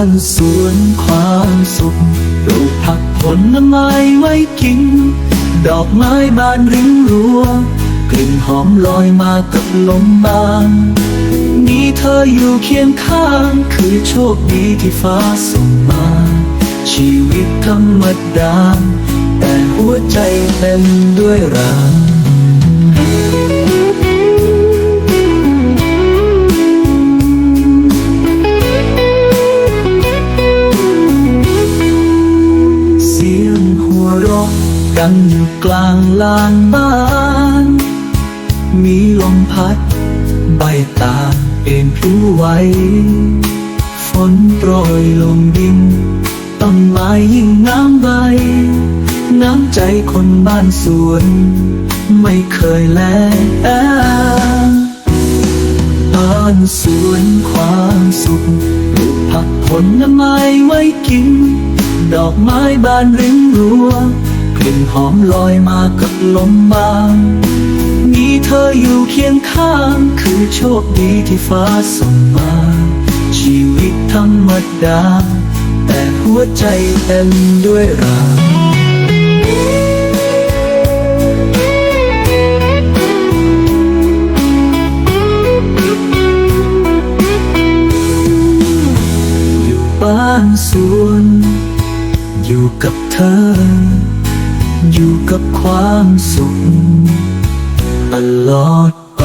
านสวนความสุขปลูกผักผลไม้ไว้กิน ดอกไม้บานริมรั้วกลิ่นหอมลอยมากับลมบานมีเธออยู่เคียงข้าง คือโชคดีที่ฟ้าส่งมา ชีวิตธรรมดา แต่หัวใจเต็มด้วยรัก กันอยู่กลางลานบ้าน มีลมพัด ใบตาเอ็นพลิ้วไหวฝนโปรยลงดินต้นไม้ยิ่งน้ำใบ น้ำใจคนบ้านสวน ไม่เคยแลแบ้านสวนความสุขปลูกผักผลไม้ไว้กิน ดอกไม้บานริมรั้ว ลิ่นหอมลอยมากับลมบางมีเธออยู่เคียงข้าง คือโชคดีที่ฟ้าส่งมา ชีวิตธรรมดา แต่หัวใจเต็มด้วยรักอยู่บ้านสวน อยู่กับเธอ อยู่กับความสุขตลอดไป